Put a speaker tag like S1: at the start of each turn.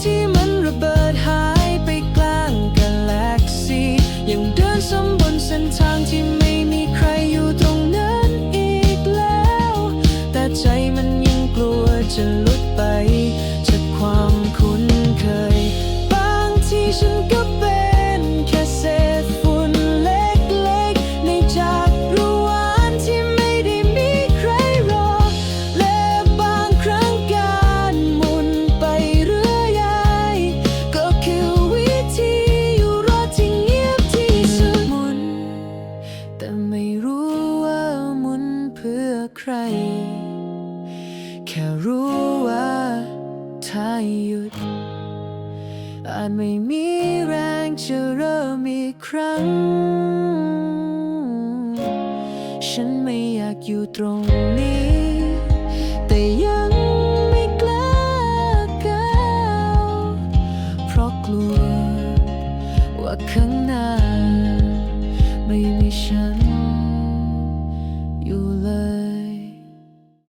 S1: ที่มันระเบิดหายไปกลางกาแล็กซียังเดินซ้ำบนเส้นทางที่ไม่มีใครอยู่ตรงนั้นอีกแล้ว แต่ใจมันยังกลัวจะลุด ไม่รู้ว่ามุนเพื่อใคร แค่รู้ว่าถ้าหยุด อาจไม่มีแรงจะเริ่มอีกครั้ง ฉันไม่อยากอยู่ตรงนี้ แต่ยังไม่กล้าก้าวเพราะกลัวว่าข้างหน้า ไม่มีฉัน you learn.